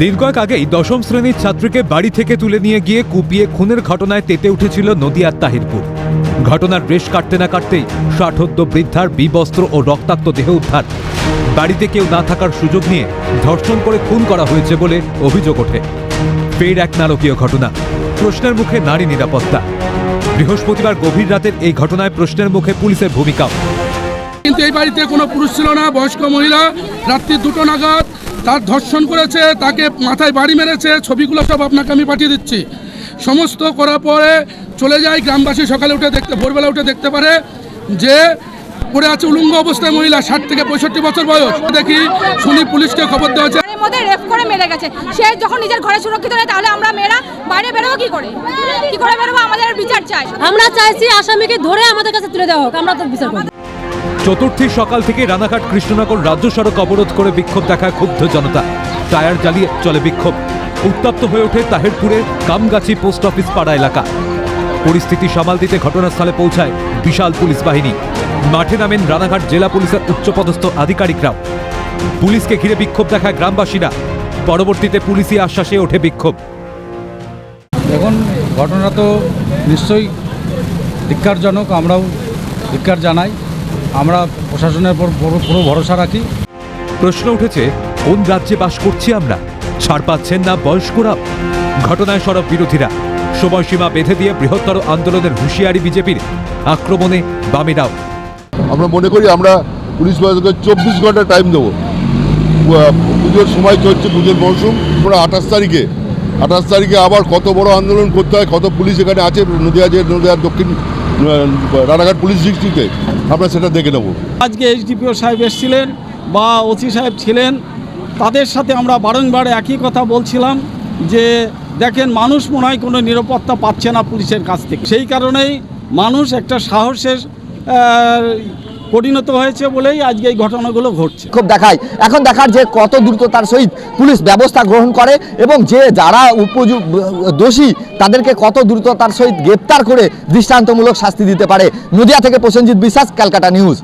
কয়েক আগেই দশম শ্রেণির ছাত্রীকে বাড়ি থেকে তুলে নিয়ে গিয়ে কুপিয়ে খুনের ঘটনায় তেতে উঠেছিল নদিয়ার তাহিরপুর। ঘটনার রেশ কাটতে না কাটতেই ষাঠোদ্য বৃদ্ধার বিবস্ত্র ও রক্তাক্ত দেহ উদ্ধার। বাড়িতে কেউ না থাকার সুযোগ নিয়ে ধর্ষণ করে খুন করা হয়েছে বলে অভিযোগ ওঠে। ফের এক নারকীয় ঘটনা, প্রশ্নের মুখে নারী নিরাপত্তা। বৃহস্পতিবার গভীর রাতের এই ঘটনায় প্রশ্নের মুখে পুলিশের ভূমিকাও। কিন্তু এই বাড়িতে কোনো পুরুষ ছিল না বয়স্ক মহিলা। রাত্রি দুটো নাগাদ তার ধর্ষণ করেছে তাকে মাথায় বাড়ি মেরেছে ছবিগুলো সব আপনাকে আমি পাঠিয়ে দিচ্ছি। সমস্ত করার পরে চলে যায় গ্রামবাসী সকালে উঠে দেখতে ভোরবেলা উঠে দেখতে পারে যে পড়ে আছে উলঙ্গ অবস্থায় মহিলা ষাট থেকে পঁয়ষট্টি বছর বয়স। দেখি শুনি পুলিশকে খবর দেওয়া হচ্ছে মধ্যে রেপ করে মেরে গেছে। সে যখন নিজের ঘরে সুরক্ষিত নেই তাহলে আমরা মেয়েরা বাইরে বেরোবো কি করে? কি করে বেরোবো? আমাদের বিচার চাই। আমরা চাইছি আসামিকে ধরে আমাদের কাছে তুলে দেওয়া হোক। আমরা তো বিচার করব। চতুর্থী সকাল থেকে রানাঘাট কৃষ্ণনগর রাজ্য সড়ক অবরোধ করে বিক্ষোভ দেখায় ক্ষুব্ধ জনতা। টায়ার জ্বালিয়ে চলে বিক্ষোভ। উত্তপ্ত হয়ে ওঠে তাহেরপুরের কামগাছি পোস্ট অফিস পাড়া এলাকা। পরিস্থিতি সামাল দিতে ঘটনাস্থলে পৌঁছায় বিশাল পুলিশ বাহিনী। মাঠে নামেন রানাঘাট জেলা পুলিশের উচ্চপদস্থ আধিকারিকরাও। পুলিশকে ঘিরে বিক্ষোভ দেখায় গ্রামবাসীরা। পরবর্তীতে পুলিশি আশ্বাসে ওঠে বিক্ষোভ। দেখুন, ঘটনা তো নিশ্চয়ই ধিক্কারজনক, আমরাও ধিক্কার জানাই। আমরা প্রশাসনের উপর পুরো পুরো ভরসা রাখি। প্রশ্ন উঠেছে কোন রাজ্যে বাস করছি আমরা? ছাড় পাচ্ছেন না বয়স্করা? ঘটনায় সরব বিরোধীরা। সময়সীমা বেঁধে দিয়ে বৃহত্তর আন্দোলনের হুঁশিয়ারি বিজেপির আক্রমণে বামেরাও আমরা মনে করি আমরা পুলিশ প্রশাসনকে চব্বিশ ঘণ্টা টাইম দেবো। পুজোর সময় চলছে পুজোর মরশুম আমরা আঠাশ তারিখে। আঠাশ তারিখে আবার কত বড় আন্দোলন করতে হয় কত পুলিশ এখানে আছে নদীয়া যে নদিয়ার দক্ষিণ রানাঘাট পুলিশ ডিস্ট্রিক্টে। আমরা সেটা দেখে নেব। আজকে এইচডিপিও সাহেব এসেছিলেন বা ওসি সাহেব ছিলেন, তাদের সাথে আমরা বারংবার একই কথা বলছিলাম যে, দেখেন, মানুষ মনে হয় কোনো নিরাপত্তা পাচ্ছে না পুলিশের কাছ থেকে। সেই কারণেই মানুষ একটা সাহসের পরিণত হয়েছে বলেই আজকে এই ঘটনাগুলো ঘটছে। খুব দেখায়। এখন দেখার যে কত দ্রুত তার সহিত পুলিশ ব্যবস্থা গ্রহণ করে এবং যে যারা উপযুক্ত দোষী, তাদেরকে কত দ্রুত তার সহিত গ্রেপ্তার করে দৃষ্টান্তমূলক শাস্তি দিতে পারে। নদিয়া থেকে প্রসেনজিৎ বিশ্বাস, ক্যালকাটা নিউজ।